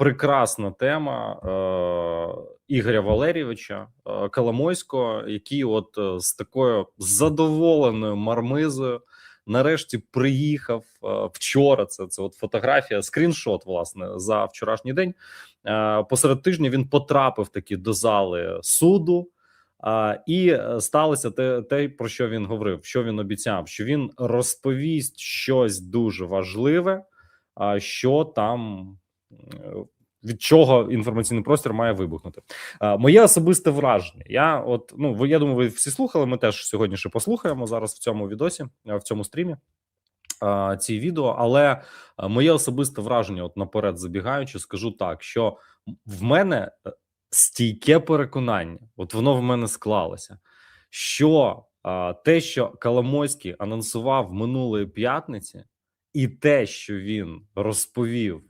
прекрасна тема е, Ігоря Валерійовича е, Коломойського, який, от е, з такою задоволеною мармизою, нарешті приїхав е, вчора. Це це от фотографія, скріншот, власне, за вчорашній день. Е, посеред тижня він потрапив таки до зали суду. А, і е, сталося те, те, про що він говорив, що він обіцяв, що він розповість щось дуже важливе, а, що там від чого інформаційний простір має вибухнути. Моє особисте враження. Я от ну я думаю, ви всі слухали. Ми теж сьогодні ще послухаємо зараз в цьому відосі, в цьому стрімі. Ці відео, але моє особисте враження, от наперед забігаючи, скажу так, що в мене е, стійке переконання, от воно в мене склалося, що те, що Коломойський анонсував минулої п'ятниці, і те, що він розповів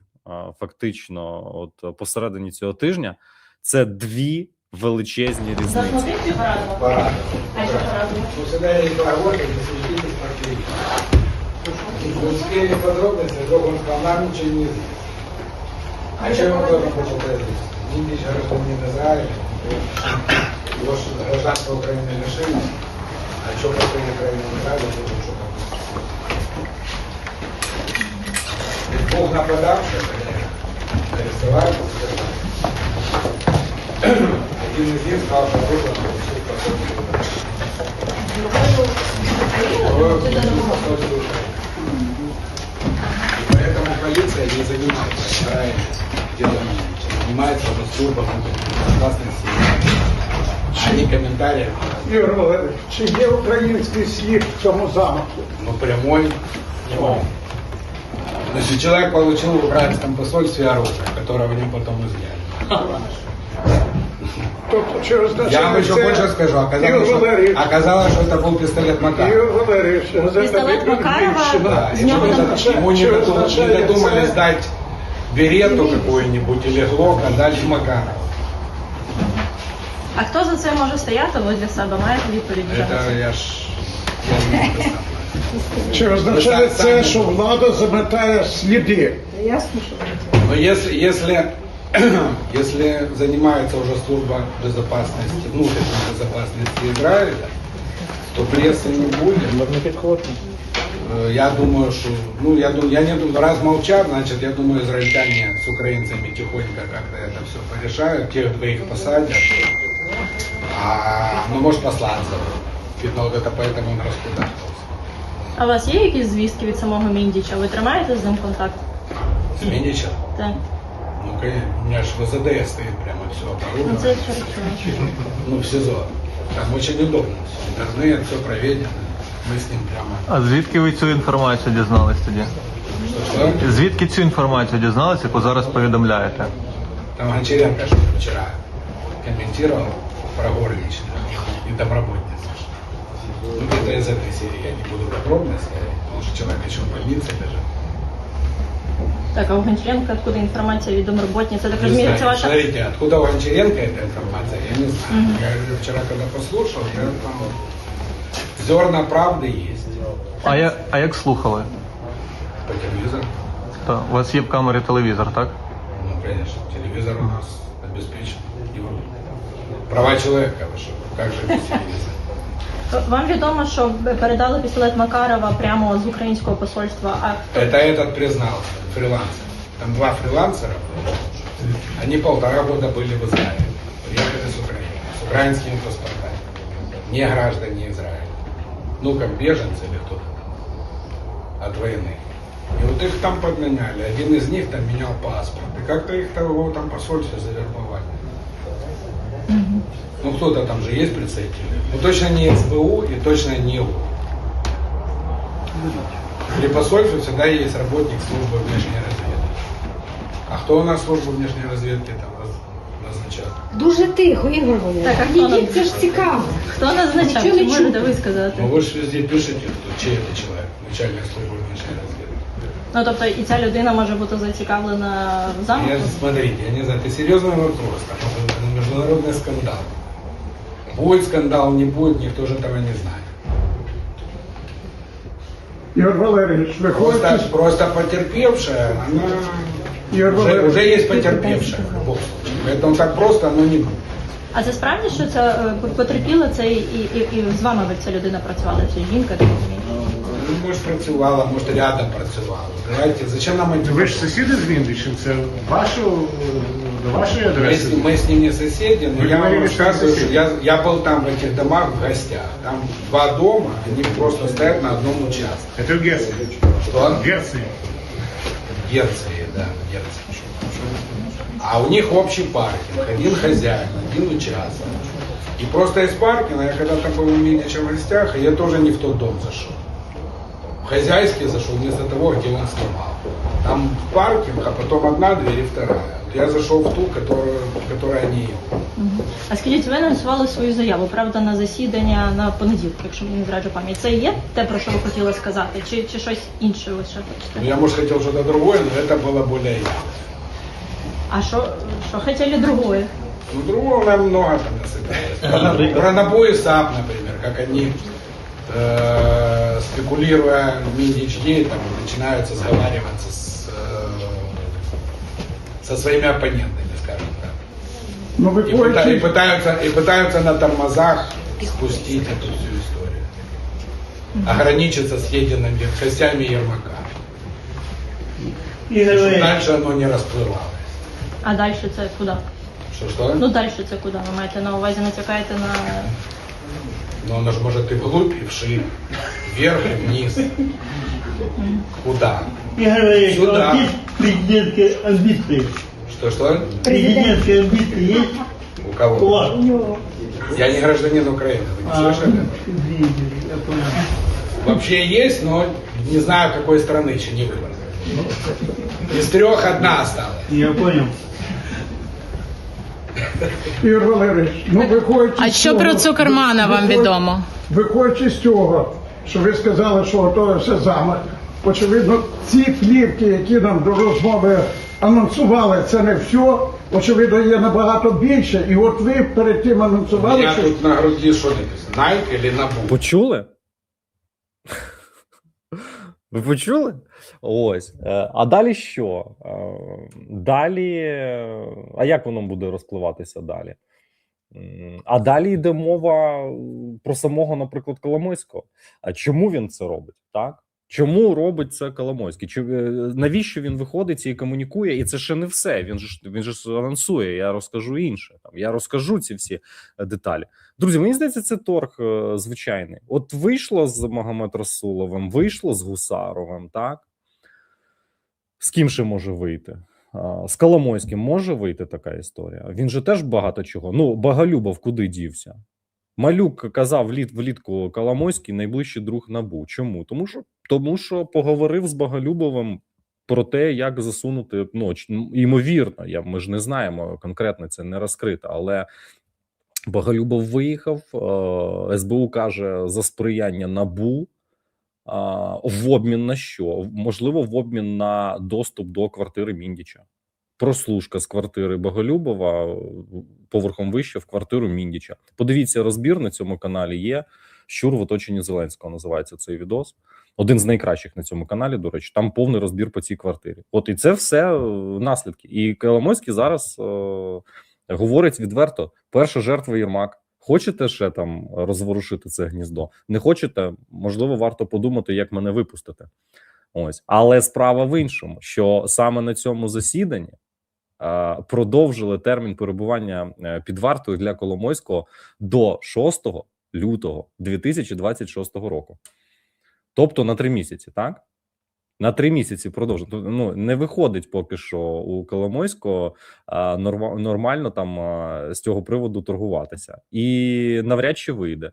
фактично, от посередині цього тижня, це дві величезні різниці. Заплатить півразу? Пора. А що поразу? Ну, всегда есть работа, не следите смотри. Не успели подробности, вдруг он сказал, нам ничего не известно. А чем он должен был это здесь? Видишь, гражданин Израиля, его ж гражданство Украины лишили, а что по той Украине Израиля, Бог нападавший, арестовали, один из них сказал, что нужно И поэтому полиция не занимается правильно делом, занимается службой безопасности, а не комментариев. Ігор Валерійович, чи є український слід в цьому замку? Ну, прямой не Значит, человек получил в украинском посольстве оружие, которое в нем потом изъяли. Тобто, що означає Я вам еще це? больше скажу. Оказалось, Ігор что, Валерійович, оказалось, что это был пистолет Макарова. Ігор Валерійович, газета Пістолет Макарова? «Вікна» Да, С ему, ним не, это за- ему не, Что додумали, не означает додумали это? сдать берету какую-нибудь или глок, а дали Макарова. А хто за це може стояти возле себе? Маєте відповідь вже? на Это це? я ж... Я не написал. Чи означає Ви це, самі- що влада заметає сліди? Но если, если, если занимается уже служба безопасности, внутренней безопасности Израиля, то прессы не будет. Э, Я думаю, что, ну, я думаю, я не думаю, раз молчат, значит, я думаю, израильтяне с украинцами тихонько как-то это все порешают, тех двоих посадят, а, ну, может, посланцев. Видно, вот это поэтому он раскудахтался. А у вас є якісь звістки від самого Міндіча? Ви тримаєте з ним контакт? Сменича? Так. Ну, конечно, у меня же ВЗД стоит прямо все Ну оборудовано. це хорошо. Ну, в СИЗО. Там очень удобно. Интернет, все проведено. Мы с ним прямо... А звідки ви цю інформацію дізнались тоді? Что-что? Звідки цю інформацію дізнались, яку зараз повідомляєте? Там Гончаренко что вчера комментировал про горничную и домработниц. Ну, это из этой серии. Я не буду подробности, потому что человек еще в больнице даже. Так, а у Гончаренка откуда інформація від домроботниці? Я так Не розумію, знаю. це ваша... Смотрите, откуда у Гончаренко эта информация, я не знаю. Мгм. Я говорю, вчера, когда послушал, я там зерна правды есть А, я, а як слухали? по телевизору. То у вас є в камері телевізор, так? Ну, конечно, телевизор у нас обеспечен. Его. Права человека, вы что, как же без телевизора? Вам відомо, що передали пістолет Макарова прямо з українського посольства, а хто? Это этот признался, фрилансер. Там два фрилансера, они полтора года были в Израиле. Приехали с Украины, с украинскими паспортами. Не граждане Израиля. Ну, как беженцы или кто-то от войны. И вот их там подменяли. Один из них там менял паспорт. И как-то их того там посольство завербовали. Ну, кто-то там же есть представители. Ну, точно не СБУ и точно не ИГУ. При посольстве всегда есть работник службы внешней разведки. А кто у нас службу внешней разведки там раз- назначает? Дуже тихо, Ігор Валерійович. Так, а хто нам- Відійдіть, це ж цікаво. Хто назначав? Нічого Чи не можете чути. ви сказати? Ну вы же везде пишете, кто, чей это человек, начальник службы внешней разведки. Ну тобто і ця людина може бути зацікавлена в замку? Я, смотрите, я не знаю, это серьезный вопрос, там это международный скандал. Будет скандал, не будет, никто же этого не знает. Ігор Валерійович, Просто, виходить, просто потерпевшая, она Ігор Уже, Валерійович, уже есть потерпевшие в любом случае. Поэтому так просто оно не будет. А це справді, що це е, потерпіла це і, і, і з вами ця людина працювала, ця жінка, так розумію? Ну, может, працювала, может, рядом працювала. Понимаете, зачем нам эти... Ви ж сусіди з Вінниччини, це вашу, е, до вашої Мы с, адреси? мы с ним не соседи, но Вы я вам говорили, что рассказываю, что соседи. я, я был там в этих домах в гостях. Там два дома, они просто стоят на одном участке. Це в Герцені. Что? В Герцені. Герции, да, Герции. А у них общий паркинг, один хозяин, один участок. И просто из паркинга, я когда-то был у Минича в гостях, и я тоже не в тот дом зашел. В хозяйский зашел вместо того, где он снимал. Там паркинг, а потом одна дверь и вторая. Вот Я зашел в ту, которую, которая не его. А скажіть, ви анонсували свою заяву, правда, на засідання на понеділок, якщо мені не зраджу пам'ять. Це і є те, про що ви хотіли сказати, чи, чи щось інше ви ще Ну, хочете? я, может, хотел что-то другое, но это было более явно. А що, що хотіли другое? Ну, другого нам много там насыпалось. Про набои САП, например, как они, э, спекулируя в MinDHD, там, начинают сговариваться с, э, со своими оппонентами, скажем так. ну И, пыта- и виходячи, пытаются, и пытаются на тормозах спустить эту всю историю. Ограничиться съеденными частями Ермака. Чтобы дальше оно не расплывалось. А далі це куди? Что-что? Ну далі це куди? Ви маєте на увазі натякаєте на Но оно же может и вглубь, и вширь, вверх и вниз. Куда? Сюда. у президентские амбиции? Что-что? Президентские амбиции есть У у кого? вас? Я не гражданин Украины, вы не слышали? Я понял. Вообще есть, но не знаю, какой страны еще не выбрал. Из трех одна осталась. Я понял. Ігор Валерійович, ну виходячи А з що цього- про Цукермана вам виходь- відомо? Виходячи з цього, що ви сказали, що готовився замах, очевидно, ці плівки, які нам до розмови анонсували, це не все. Очевидно, є набагато більше. І от ви перед тим анонсували, меня що тут на груди что написано? Nike или Набу? Почули? Ви почули? Ось. Е, А далі що? Е, Далі. А як воно буде розпливатися далі? А далі йде мова про самого, наприклад, Коломойського. А чому він це робить? Так? Чому робить це Коломойський? Чи е, навіщо він виходить і комунікує? І це ще не все. Він ж він ж анонсує. Я розкажу інше. Там я розкажу ці всі е, деталі. Друзі, мені здається, це торг е, звичайний. От вийшло з Магомед Расуловим, вийшло з Гусаровим, так? З ким ще може вийти? З Коломойським може вийти така історія. Він же теж багато чого. Ну, Боголюбов куди дівся? Малюк казав влітку Коломойський найближчий друг набу. Чому? Тому що тому що поговорив з Боголюбовим про те, як засунути ну, ймовірно. Я ми ж не знаємо конкретно це не розкрито, але Боголюбов виїхав. е, СБУ каже за сприяння набу. В обмін на що? Можливо, в обмін на доступ до квартири Міндіча. Прослушка з квартири Боголюбова поверхом вище в квартиру Міндіча. Подивіться розбір на цьому каналі. Є щур в оточенні Зеленського. Називається цей відос. Один з найкращих на цьому каналі. До речі, там повний розбір по цій квартирі. От і це все е, наслідки. І Коломойський зараз е, говорить відверто: перша жертва Єрмак. Хочете ще там розворушити це гніздо? Не хочете? Можливо, варто подумати, як мене випустити. Ось, але справа в іншому, що саме на цьому засіданні е, продовжили термін перебування е, під вартою для Коломойського до 6 лютого 2026 року. Тобто на три місяці, так? На три місяці продовжили. Тобто, Ну не виходить поки що у Коломойського нормально там з цього приводу торгуватися, і навряд чи вийде.